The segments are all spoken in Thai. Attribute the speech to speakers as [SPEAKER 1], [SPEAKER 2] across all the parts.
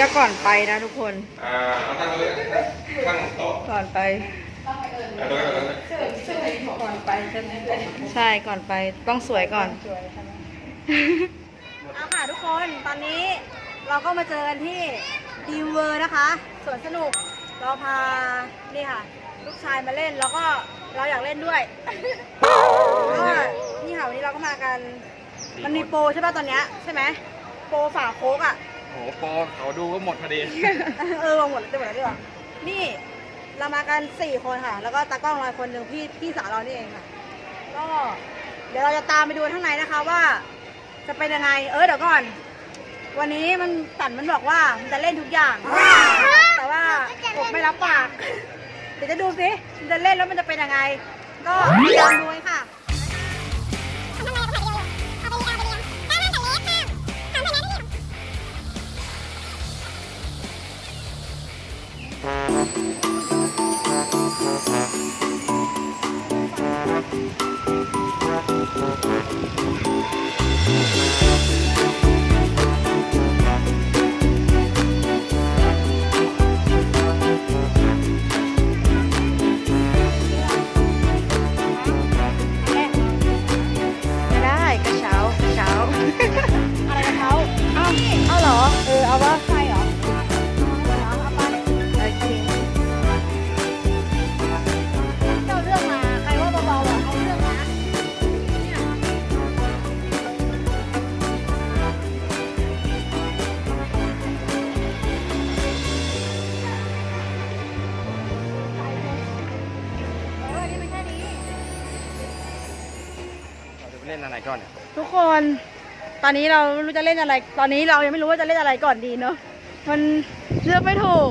[SPEAKER 1] ก็ก่อนไปนะทุกคน
[SPEAKER 2] อ่าเอาตั้งเลยข้างโต๊ะ
[SPEAKER 1] ก่อนไป
[SPEAKER 2] เอาตรงนั้นก่อนนะ
[SPEAKER 1] ก่อนไปใช่ก่อนไปต้องสวยก่อนเอาค่ะทุกคนตอนนี้เราก็มาเจอกันที่ดีเวอร์นะคะสวนสนุกเราพานี่ค่ะ ลูกชายมาเล่นแล้วก็เราอยากเล่นด้วยก็นี่ค่ะวันนี้เราก็มากัน มันมีโปรใช่ป่ะตอนเนี้ยใช่ไหมโปรฝาโค้กอะ
[SPEAKER 2] โอ้โหปอเขาดูก็หมดพอดี
[SPEAKER 1] เออหมดเลยหมดเลยดีกว่านี่เรามากันสี่คนค่ะ แล้วก็ตากล้องเราคนหนึ่งพี่พี่สาวเรานี่เองค่ะ ก็เดี๋ยวเราจะตามไปดูข้างในนะคะว่า จะเป็นยังไง เออเดี๋ยวก่อน วันนี้มันตันมันบอกว่ามันจะเล่นทุกอย่าง แต่ว่ากบไม่รับปาก เดี๋ยวจะดูสิมันจะเล่นแล้วมันจะเป็นยังไง ก็ตามดูเลยค่ะ อนนี้เรา
[SPEAKER 2] ไม่
[SPEAKER 1] รู้จะเล่นอะไร ตอนนี้เรายังไม่รู้ว่าจะเล่นอะไรก่อนดีเนาะ มันเลือกไม่ถูก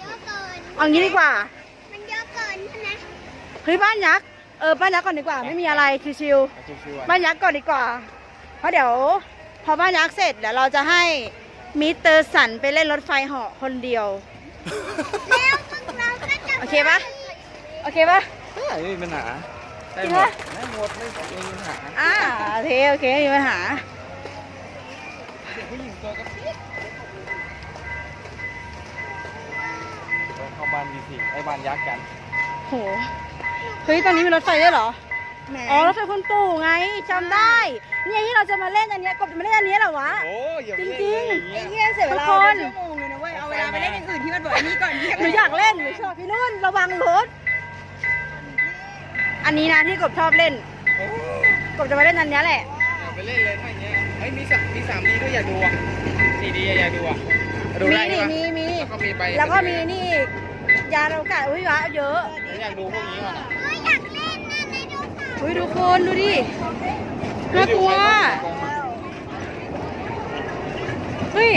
[SPEAKER 3] เยอะเกิน
[SPEAKER 1] เอางี้ดีกว่า
[SPEAKER 3] มันเยอะเกินใช่ไหม
[SPEAKER 1] เฮ้ยบ้านยักษ์ เออบ้านยักษ์ก่อนดีกว่า ไม่มีอะไรชิว
[SPEAKER 2] เอาชิวๆ
[SPEAKER 1] ๆ
[SPEAKER 2] อะ
[SPEAKER 1] บ้านยักษ์ก่อนดีกว่า เพราะเดี๋ยวพอบ้านยักษ์เสร็จเดี๋ยวเราจะให้มิสเตอร์สันไปเล่นรถไฟเหาะคนเดียว
[SPEAKER 3] แล้วพวกเราก็จะ
[SPEAKER 1] โอเคปะ โอเคปะ
[SPEAKER 2] ไม่มีปัญหาได้
[SPEAKER 1] จริง
[SPEAKER 2] หม
[SPEAKER 1] ปะ
[SPEAKER 2] ดได้หมดไม่มีปัญหา
[SPEAKER 1] อ่าโอเคโอเคไม่มีปัญหา
[SPEAKER 2] เด็ก ผู้หญิงตัวก็ปิ๊ดเราเข้าบ้านดีสิไอ้บ้านยักษ์กัน
[SPEAKER 1] โห เฮ้ย ตอนนี้มีรถไฟด้วยเหรอ
[SPEAKER 3] แหม
[SPEAKER 1] อ๋อ รถไฟคุณปู่ไงจำได้ เนี่ยที่เราจะมาเล่นอันเนี้ยกบจะมาเล่นอันเนี้ยเหรอวะ
[SPEAKER 2] โอ้ยอย่าไป
[SPEAKER 1] จริ
[SPEAKER 2] เล่
[SPEAKER 1] ง
[SPEAKER 2] น
[SPEAKER 1] ๆ
[SPEAKER 2] อะไรอย่างเงี้ย
[SPEAKER 1] เสียเวลา
[SPEAKER 3] ทุกคน
[SPEAKER 1] ชั่วโมงเลยนะเว้ย เอาเวลาไปเล่นอย่างอื่น
[SPEAKER 3] ที่มันบอกอันนี้ก่อน
[SPEAKER 1] หนูอยากเล่นหนูชอบพี่นุ่นระวังรถ อันนี้นะที่กบชอบเล่น
[SPEAKER 2] โอ้ย
[SPEAKER 1] กบจะมาเล่นอันเนี้ยแหละ
[SPEAKER 2] อย่าไปเล่นเลยถ้าอย่างเงี้ย เฮ้ยมีสามมีสามดีด้วยอย่าดูอะสี่ดีอย่าดูอะดู
[SPEAKER 1] มี
[SPEAKER 2] ได้ใช่
[SPEAKER 1] นี่
[SPEAKER 2] ปะ
[SPEAKER 1] มีมี
[SPEAKER 2] แล้วก็มีไป
[SPEAKER 1] แล้วก็มีนี่อีกยานอวกาศอุ้ยวะเยอะ
[SPEAKER 2] ผมอยากดูพวกนี้ก่อนอะ
[SPEAKER 3] เฮ้ยอยากเล่นนะไดโนเสาร์
[SPEAKER 1] อุ้ยทุกคนดูดิน่ากลัวเฮ้ย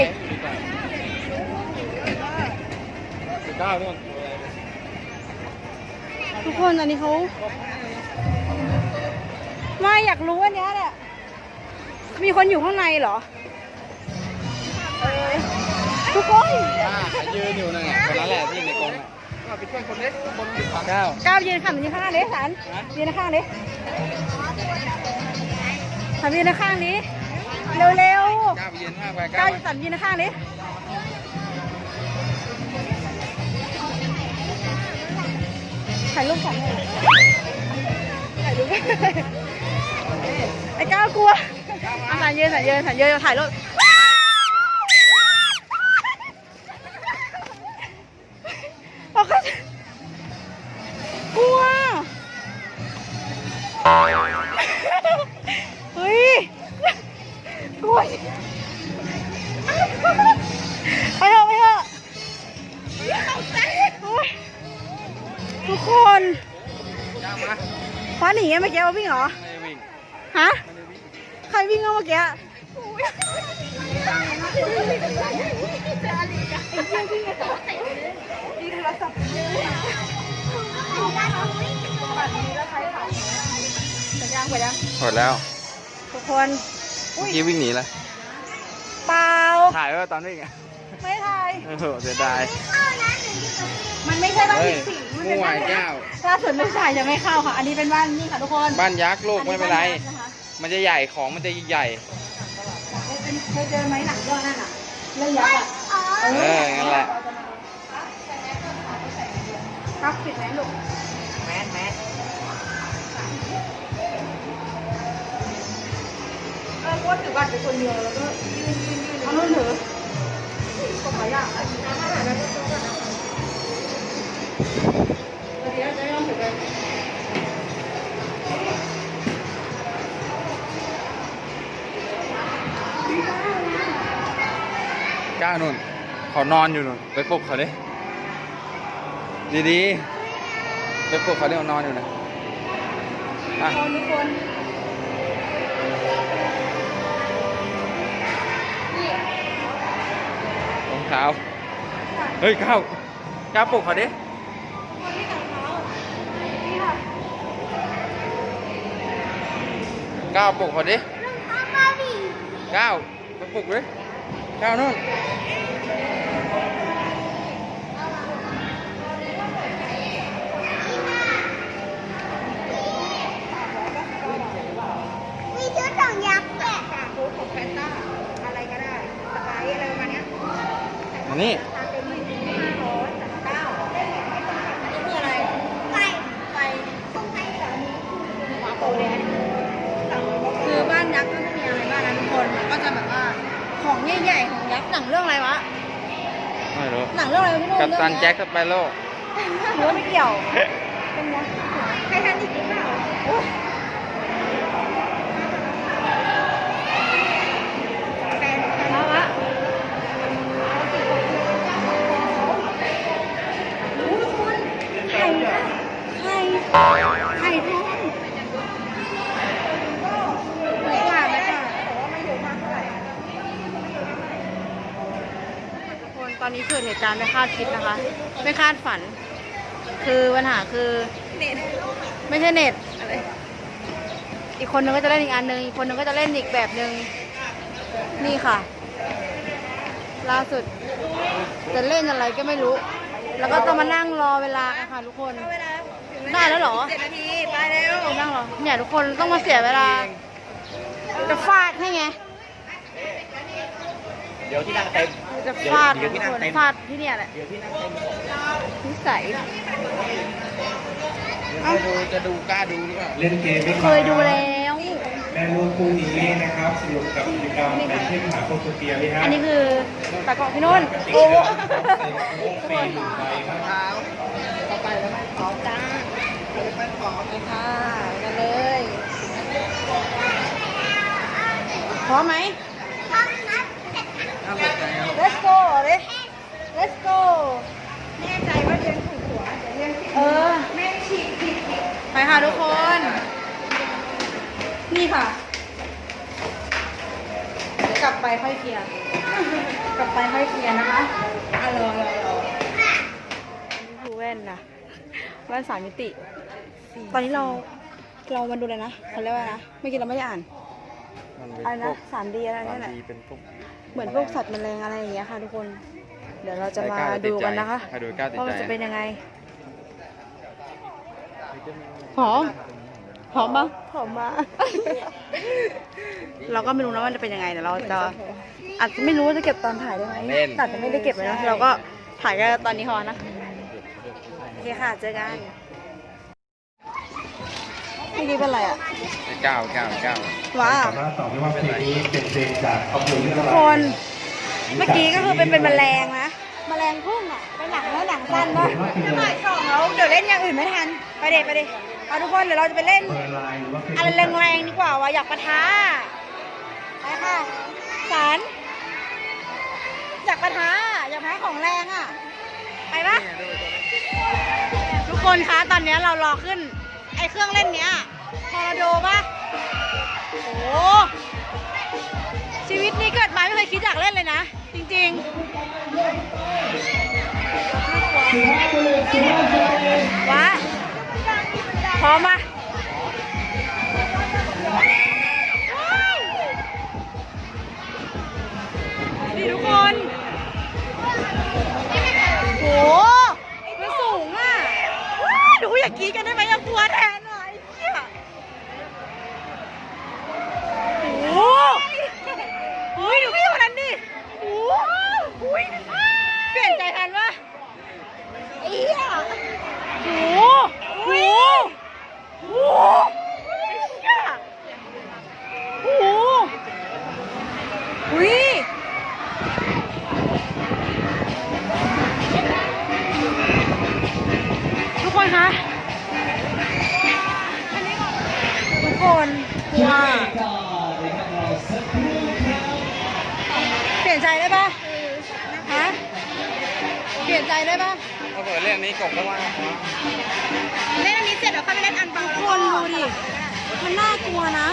[SPEAKER 2] สิบเก้านู่น
[SPEAKER 1] ทุกคนอันนี้เขาไม่อยากรู้อันเนี้ยแหละ มีคนอยู่ข้างในเหรอทุกคน
[SPEAKER 2] อ่ายืนอยู่นั่นไงคนนั้นแหละที่อยู่ในกรงอะก็ไปช่วยคนเล็กคนสิบเก้า
[SPEAKER 1] ก้าวยืนขันยืนข้างนี้สันยืนข้างนี้สันยืนข้างนี้เร็ว
[SPEAKER 2] เก้าไปยืนมากไป
[SPEAKER 1] ๆ
[SPEAKER 2] เก้า
[SPEAKER 1] ก้าวสันยืนข้างนี้ถ่ายรูปสันหน่อยถ่ายรูปไอ้ก้าวกลัวอะ สันยืนสันยืนสันยืนถ่ายรูปโอเคกลัวเฮ้ยกลัวไปเถอะไปเถอะทุกคน
[SPEAKER 2] เก้ามา
[SPEAKER 1] ฟ้าหนีอะเมื่อกี้ว่าวิ่งเหรอ
[SPEAKER 2] ไม่วิ่ง
[SPEAKER 1] ฮะ ใครวิ่งอะเมื่อกี้ยังไปยัง
[SPEAKER 2] หมดแล้ว
[SPEAKER 1] ทุกคน
[SPEAKER 2] เมื่อกี้วิ่งหนีเลย
[SPEAKER 1] เปล่า
[SPEAKER 2] ถ่ายไว้ตอนวิ่งอะ
[SPEAKER 1] ไม่ถ่าย
[SPEAKER 2] โอ้โหเสียดาย
[SPEAKER 1] มันไม่ใช่บ้านผีสิงมันเป็นบ้าน
[SPEAKER 2] ไอ้เจ้า
[SPEAKER 1] ล่าสุดลูกชายยังไม่เข้าค่ะ อันนี้เป็นบ้านนี่ค่ะทุกคน
[SPEAKER 2] บ้านยักษ์ลูกไม่เป็นไร
[SPEAKER 1] นะคะ
[SPEAKER 2] มันจะใหญ่ของมันจะใหญ่
[SPEAKER 1] เคยเป็นเคยเจอไหมหนังเรื่อนั่นอะเรื่องยักษ์อะ
[SPEAKER 3] อ๋อ
[SPEAKER 2] เอองั้นแหละ
[SPEAKER 1] ครับปิดไหมลูก
[SPEAKER 2] แมสแมส
[SPEAKER 1] เออก็ถือบัตรเป็นคนเดียวแล้วก็ยืนยืนยืนเอานู่นถือก็ขอยากอะ
[SPEAKER 2] ก้าวนุ่น เขานอนอยู่นุ่น ไปปลุกเขาดิดีๆ ไปปลุกเขาดิเขานอนอยู่นะอะ
[SPEAKER 1] คนทุกคน
[SPEAKER 2] รองเท้า เฮ้ยก้าวก้าวปลุกเขาดิ
[SPEAKER 1] คนที่ตัดเท้านี่ค่ะ
[SPEAKER 2] ก้าวปลุกเขาดิ
[SPEAKER 3] รองเท้าบาร์บี้
[SPEAKER 2] ก้าวไปปลุกเลย ก้าวนุ่น
[SPEAKER 3] มีชุดของยักษ์แกะ
[SPEAKER 1] ฝากฟูดของแฟนต้าอะไรก็ได้สไปซ์อะไรประมาณเนี้ย
[SPEAKER 2] มานี่
[SPEAKER 1] ทานเป็นหมื่น ใหญ่ๆของยักษ์หนังเรื่องอะไรวะ
[SPEAKER 2] ไม่รู้
[SPEAKER 1] หนังเรื่องอะไรวะพี่นุ่น
[SPEAKER 2] กัปตัน
[SPEAKER 1] เรื่อง
[SPEAKER 2] แจ็
[SPEAKER 1] เนี้ย
[SPEAKER 2] คสเปโร่
[SPEAKER 1] หรือว่าไม่เกี่ยวเป็นยักษ์ ไม่คาดคิดนะคะ ไม่คาดฝัน คือปัญหาคือไม่ใช่เน็ตอีกคนนึงก็จะเล่นอีกอันหนึ่งอีกคนนึงก็จะเล่นอีกแบบหนึ่งนี่ค่ะ ล่าสุด จะเล่นอะไรก็ไม่รู้ แล้วก็ต้องมานั่งรอเวลากันค่ะทุกคนได้แล้วเหรอ
[SPEAKER 3] เจ็ดนาทีไปเร็ว
[SPEAKER 1] นั่งรอเนี่ยทุกคนต้องมาเสียเวลาจะฟาดให้ไง
[SPEAKER 2] เดี๋ยวที่นั่งเต็ม
[SPEAKER 1] จะฟาด
[SPEAKER 2] เดี๋
[SPEAKER 1] ทุ
[SPEAKER 2] ยว
[SPEAKER 1] ก
[SPEAKER 2] พี่นั่
[SPEAKER 1] ค
[SPEAKER 2] ง
[SPEAKER 1] น
[SPEAKER 2] เต็ม
[SPEAKER 1] ฟาดที่เนี่ยแหละ
[SPEAKER 2] เดี๋ยวที่นั่งเต็ม
[SPEAKER 1] นิสัย
[SPEAKER 2] จะดูจะดูกล้าดูหรือเปล่า
[SPEAKER 4] เล่นเกมไหม
[SPEAKER 1] เคยดูแล้ว
[SPEAKER 4] แม่ลูกคู่นี้นะครับสนุกกับกิจกรรมไปเที่ยวหาโคโตเปียไหมฮะ
[SPEAKER 1] อันนี้คือตะกร้อพี่นุ่นโอ้โห
[SPEAKER 4] ฟรีหนึ่งใบครับ
[SPEAKER 2] เท้าเข้าไปแล้วไม่ขอ
[SPEAKER 1] จ้า
[SPEAKER 2] ไปขอ
[SPEAKER 1] ไปค่ะกันเลยพร้อมไหม
[SPEAKER 3] พร้อมนัด
[SPEAKER 2] ถ้าหมดใจแล้ว
[SPEAKER 1] let's go เลย let's go แน่ใจว่าเรียนถูกหัวเรียนผิดเออ แม่ฉีกผิดไปค่ะทุกคน นี่ค่ะเดี๋ยวกลับไปค่อยเคลียร์ กลับไปค่อยเคลียร์นะคะอะรอรอรอนี่คือแว่นนะแว่นสามมิติ ตอนนี้เราเรามาดูเลยนะเขาเรียกว่านะ เมื่อกี้เราไม่ได้อ่าน
[SPEAKER 2] มันเป็น
[SPEAKER 1] อะไร
[SPEAKER 2] พ
[SPEAKER 1] นะ
[SPEAKER 2] วก
[SPEAKER 1] สามดีอะไร
[SPEAKER 2] สา
[SPEAKER 1] นี่
[SPEAKER 2] ม
[SPEAKER 1] แหละ
[SPEAKER 2] ดีเป็นพวก
[SPEAKER 1] เหมือนพวกสัตว์แมลงอะไรอย่างเงี้ยค่ะทุกคน เดี๋ยวเราจะมา
[SPEAKER 2] ใครกล้าติ
[SPEAKER 1] ดู
[SPEAKER 2] ใจ
[SPEAKER 1] กันนะคะ
[SPEAKER 2] ใครดูกล้าติด
[SPEAKER 1] ว่ามัน
[SPEAKER 2] ใจ
[SPEAKER 1] จะเป็นยังไงหอมหอมปะหอมมากเราก็ไม่รู้นะว่ามันจะเป็นยังไงแต่เราจะอาจจะไม่รู้ว่าจะเก็บตอนถ่ายได้ไหม
[SPEAKER 2] เล่น
[SPEAKER 1] แต่อาจจะไม่ได้เก็บเลยนะเราก็ถ่ายกันตอนนี้พอนะโอเคค่ะเจอกันเมื่อกี้เป็นอะไรอะ
[SPEAKER 2] เก้าเก้าเก้า
[SPEAKER 1] ว้าว
[SPEAKER 4] สามารถตอบได้ว่าเพลงนี้เป็นเพลงจากภาพยนตร์เรื่อง
[SPEAKER 1] ทุ
[SPEAKER 4] อะ
[SPEAKER 1] ก
[SPEAKER 4] ไร
[SPEAKER 1] คนเมื่อกี้ก็คือเป็นเป็นแมลงนะแมลงพุ่งอะเป็นหนังแล้วหนังสั้นป่ะจะบ่ายสองแล้วเดี๋ยวเล่นอย่างอื่นไม่ทันไปเด็ไปเด็เอาทุกคนเดี๋ยวเราจะไปเล่น
[SPEAKER 4] เบอร์ไลน์หรือว่าเพลง
[SPEAKER 1] อะไรแรงๆดีกว่าว่ะอยากปะทะไปค่ะสารอยากปะทะอยากแพ้ของแรงอะไปปะทุกคนคะตอนเนี้ยเรารอขึ้นไอเครื่องเล่นเนี้ย ทอร์นาโดปะโอ้โหชีวิตนี้เกิดมาไม่เคยคิดอยากเล่นเลยนะ จริงๆว้าพร้อมปะนี่ทุกคนโหมันสูงอะว้าดูอย่ากรีดกันได้ไหมอย่ากลัวแทนหน่อยเหี้ยโอ้โหเฮ้ยดูพี่คนนั้นดิโอ้โหอุ้ยอ้า คนกลัวเปลี่ยนใจได้ปะฮะ เปลี่ยนใจได้ปะ
[SPEAKER 2] ถ้าเกิดเรื่องนี้กบก็ว่า
[SPEAKER 3] เล่นอันนี้เสร็จแล้วค่อยไปเล่นอันเบา
[SPEAKER 1] ทุ
[SPEAKER 3] แล้
[SPEAKER 1] ก
[SPEAKER 3] ว
[SPEAKER 1] คนดูดิ มันน่ากลัวนะ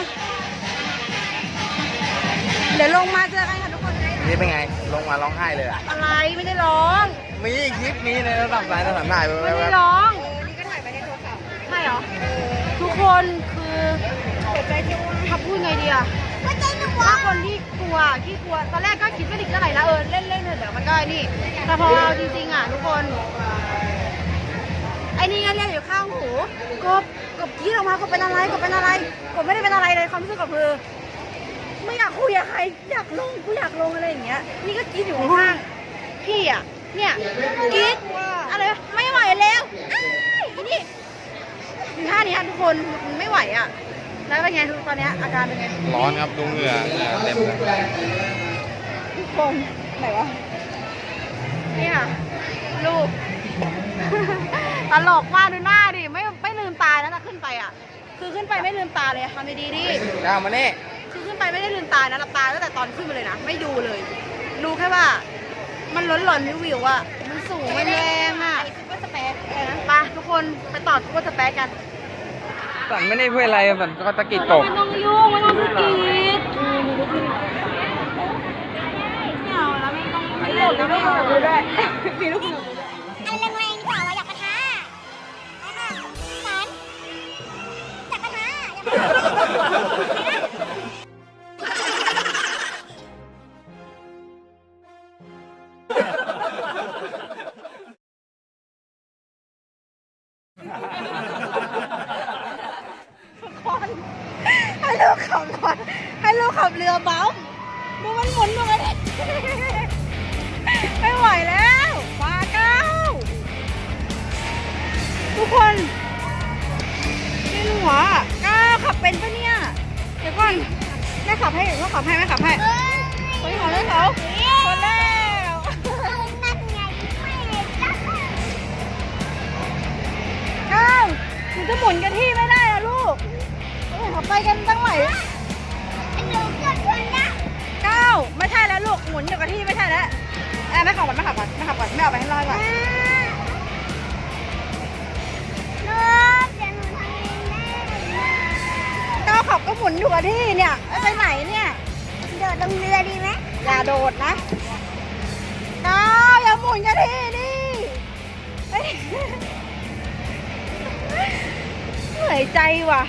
[SPEAKER 1] เดี๋ยวลงมาเจอกันค่ะทุกคน
[SPEAKER 2] นี่เป็นไง ลงมาร้องไห้เลยอะ
[SPEAKER 1] อะไรไม่ได้ร้อง
[SPEAKER 2] มีคลิปนี้ในระดับสายระดับหน้าไป
[SPEAKER 1] ไม่
[SPEAKER 2] แล้
[SPEAKER 1] ได้
[SPEAKER 2] ว
[SPEAKER 1] ร้อง
[SPEAKER 3] นี่ก็ถ่ายไปในโทรศัพท์
[SPEAKER 1] ใช่เหรอ ทุกคนคือ
[SPEAKER 3] เปิดใจที่ว่า
[SPEAKER 1] ถ้าพูดไงดีอะถ้าคนที่กลัวที่กลัว ตอนแรกก็คิดไม่ดีเท่าไหร่นะเออเล่นเล่นเถอะเดี๋ยวมันก็ไอ้นี่ แต่พอเอาจริงๆอะทุกคน ไอ้นี่ก็เรียกอยู่ข้างหูกบกบกรี้ออกมากบเป็นอะไรกบเป็นอะไรกบไม่ได้เป็นอะไรเลยความรู้สึกกบคือไม่อยากคุยกับใครอยากลงกูอยากลงอะไรอย่างเงี้ย นี่ก็กรีดอยู่ข้างพี่อะเนี่ยกรีดอะไรไม่ไหวแล้วอ้ายอีนี่ อยู่ท่านี้ค่ะทุกคนมันไม่ไหวอะ แล้วเป็นไงทุกตอนเนี้ยอาการเป็นไง
[SPEAKER 2] ร้อนครับดูเหงื่อเหงื่อเต็มเลย
[SPEAKER 1] ทุกคนไหนวะเนี่ยลูก ตลกมากดูหน้าดิไม่ไม่ลืมตานะนะขึ้นไปอะ คือขึ้นไปไม่ลืมตาเลยทำดีๆดิ
[SPEAKER 2] ก้าวมานี่
[SPEAKER 1] คือขึ้นไปไม่ได้ลืมตานะหลับตาตั้งแต่ตอนขึ้นมาเลยนะไม่ดูเลย รู้แค่ว่า มันล้นหล่นวิววิวอะมันสูงมันแรงอะ
[SPEAKER 3] ซุปเปอร์สเปซ
[SPEAKER 1] อะไรนะไปทุกคนไปต่อทุกคนสเปซกัน
[SPEAKER 2] สันไม่ได้เพื่ออะไรสันก็ตะกิดกบ
[SPEAKER 1] ไม่ต้องยุ่งไม่ต้องสกีดไม่เอาแล้วไม่ต้องไม่หล่นแล้วไม่เอาดูด้วยมีลูกหนู
[SPEAKER 3] อันแรงๆดีกว่าเราอยากปะทะไปค่ะสันอยากปะทะอยากปะทะ
[SPEAKER 1] เป็นปะเนี่ย เดี๋ยวก่อนแม่ขับให้แม่ขับให้แม่ขับให้คนของเล่นเขาคนแล้ว
[SPEAKER 3] นั่นไงไม่เลยจ้ะ
[SPEAKER 1] ก้าวหนูจะหมุนกันที่ไม่ได้นะลูกเออขับไปกันตั้งไหน
[SPEAKER 3] เก้า
[SPEAKER 1] วไม่ใช่แล้วลูกหมุนอยู่กับที่ไม่ใช่แล้วเออไม่ขับก่อนไม่ขับก่อนไม่ขับก่อนไม่เอาไปให้รอดก่อนาวขับก็หมุนอยู่กับที่เนี่ยไปไหนเนี่ย
[SPEAKER 3] เดินลงเรือดีไหม
[SPEAKER 1] อย่าโดดนะก้าวอย่าหมุนกับที่ดิเฮ้ยเหนื่อยใจว่ะ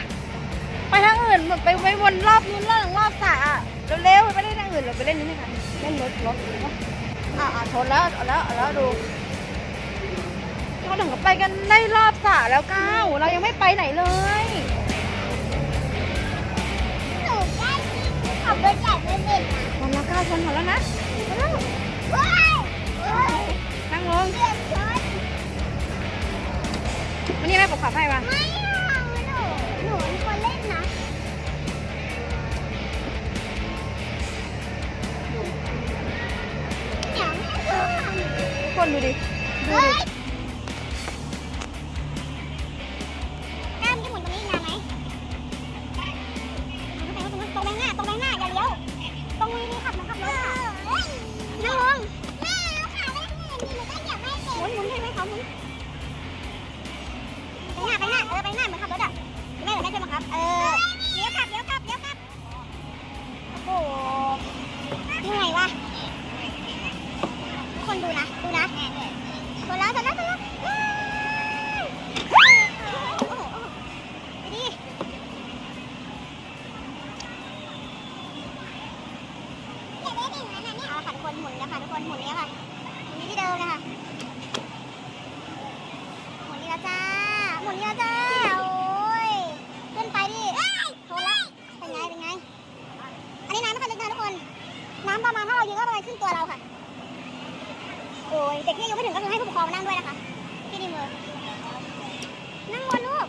[SPEAKER 1] ไปทางอื่นไปไปวนรอบนู้นรอบรอบสระอะเร็วๆไปเล่นทางอื่นเราไปเล่นนี้ไหมคะเล่นรถรถอะชนแล้วเอาแล้วเอาแล้วดูเราถึงกับไปกันได้รอบสระแล้วก้าวเรายังไม่ไปไหนเลย
[SPEAKER 3] รถใหญ่ไม่เป็นนะ
[SPEAKER 1] ชนแล้วก้าวชนหมดแล้วนะชนแล้ว
[SPEAKER 3] ว้ายว้าย
[SPEAKER 1] นั่งลง
[SPEAKER 3] เดือดร้อน
[SPEAKER 1] วันนี้แม่ผมขับให้มา
[SPEAKER 3] ไม่เอาหนูหนูเป็นคนเล่นนะเดี๋ยวแม่ดู
[SPEAKER 1] ทุกคนดูดิดู
[SPEAKER 3] เฮ้
[SPEAKER 1] ดิ
[SPEAKER 3] รึ่งตัวเราค่ะ โอ้ยเด็กที่อายุไม่ถึงก็คือให้ผู้ปกครองมานั่งด้วยนะคะ ที่ดีมือ นั่งบนลูก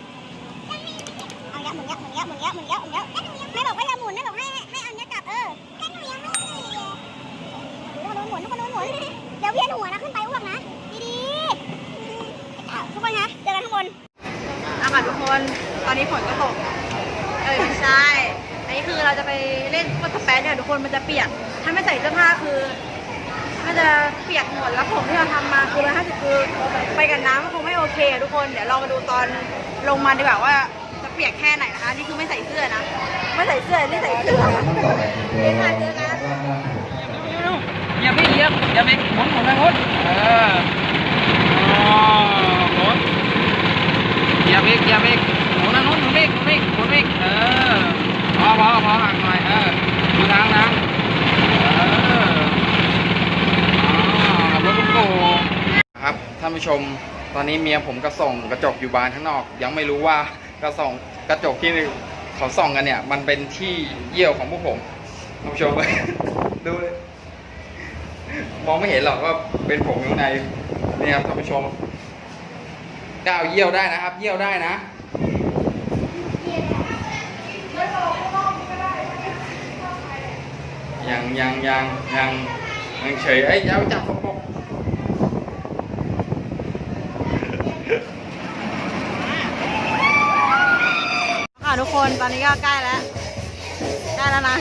[SPEAKER 3] เอาเนี้ยหมุนเนี้ยหมุนเนี้ยหมุนเนี้ยหมุนเนี้ยหมุนเนี้ยแม่บอกว่าอย่าหมุนแม่บอกให้ให้เอาเนี้ยกลับเออก็หนูยังไม่ได้เลยทุกคนโดนหมุนทุกคนโดนหมุนเดี๋ยวเวียนหัวนะขึ้นไปอ้วกนะ ดีๆทุกคนคะเจอกันข้างบน
[SPEAKER 1] อะค่ะทุกคน ตอนนี้ฝนก็ตก เออไม่ใช่
[SPEAKER 5] คือเราจะไปเล่นวัตแปนเนี่ยทุกคนมันจะเปียก ถ้าไม่ใส่เสื้อผ้าคือมันจะเปียกหมดแล้วผมที่เราทำมาคือร้อยห้าสิบคือไปกับน้ำมันคงไม่โอเค ทุกคนเดี๋ยวเรามาดูตอนลงมาดีกว่าว่าจะเปียกแค่ไหนนะคะนี่คือไม่ใส่เสื้อนะไม่ใส่เสื้อนี่ใส่เสื้อนี่ค่ะเจอกัน
[SPEAKER 2] อย่าไปเหยียบอย่าไปหมุนหมุนไปหมุนเอออ๋อหมุนอย่าไปอย่าไปหมุนนะหมุนหมุนอีกหมุนอีกหมุนอีกเออพอพอพอห่างหน่อยเออดูทางนะเอออ๋อขับรถตุ๊ก โกครับท่านผู้ชมตอนนี้เมียผมก็ส่องกระจกอยู่บานข้างนอก ยังไม่รู้ว่ากระส่องกระจกที่เขาส่องกันเนี่ย มันเป็นที่เยี่ยวของพวกผมท่านผู้ชม ดูเลยมองไม่เห็นหรอกว่าเป็นผมอยู่ในนี่ครับท่านผู้ชมก้าวเยี่ยวได้นะครับ เยี่ยวได้นะยังยังยังยังยังเฉยเอ้ยาวจับปก
[SPEAKER 5] ค่ะ ทุกคนตอนนี้ก็ใกล้แล้ว ใกล้แล้วนะ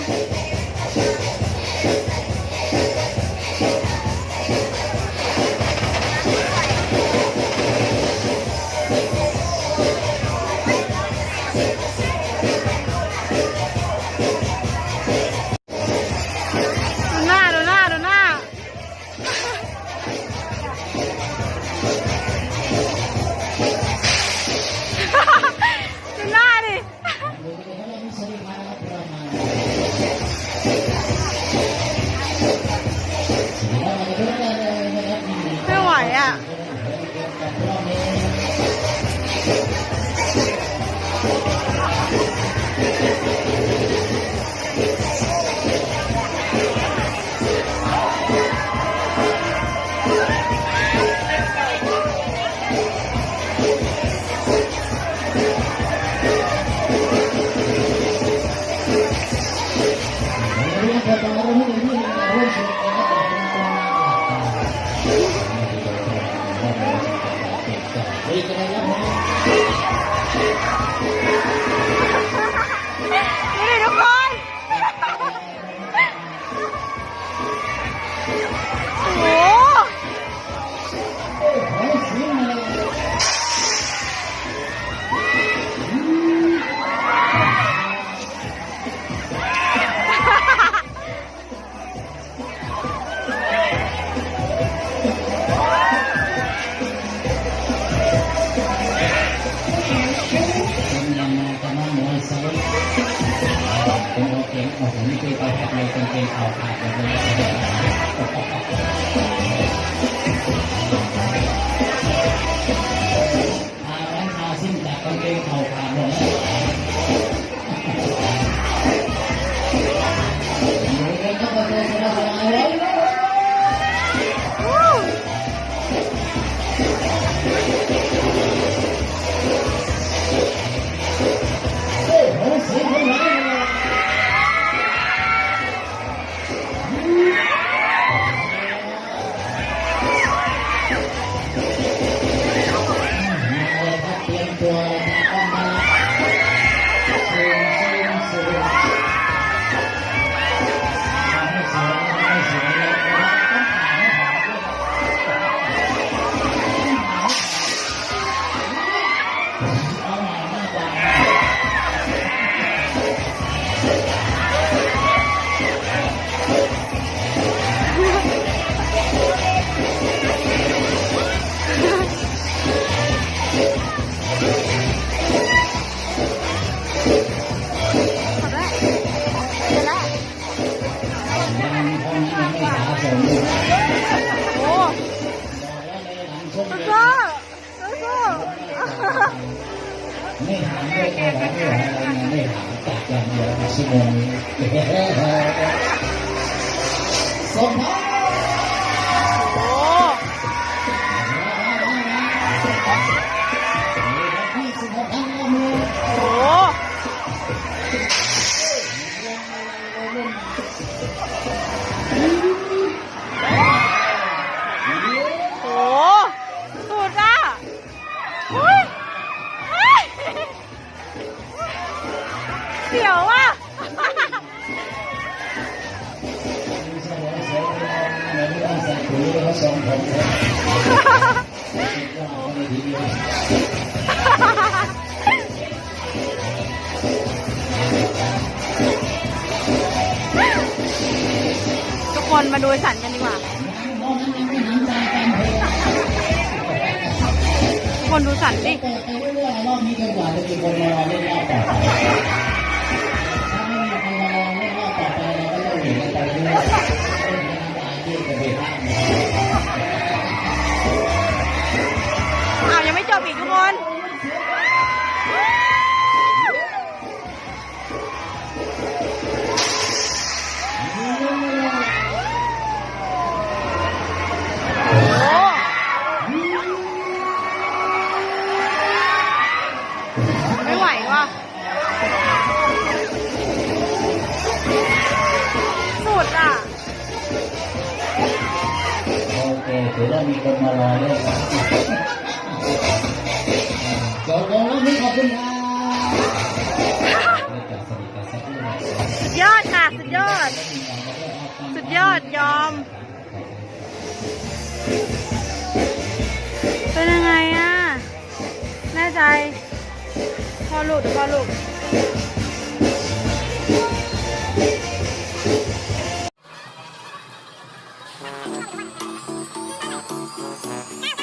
[SPEAKER 5] โไม่
[SPEAKER 1] ถามด้วยตัวเราไม่ไหวอะไรนะไม่ถามจัดอย่างเดียวชั่วโมงนี้สมภา नहीं कर पाते करने वाले क्या पाता มี
[SPEAKER 5] คนมารอเล่นจ
[SPEAKER 1] บ
[SPEAKER 5] ลแล้วพี่ขอบคุณครัสุ
[SPEAKER 1] ดยอดค่ะ สุดยอด สุดยอดยอม เป็นยังไงอะ แน่ใจ พอหลุดพอหลุด Uhum.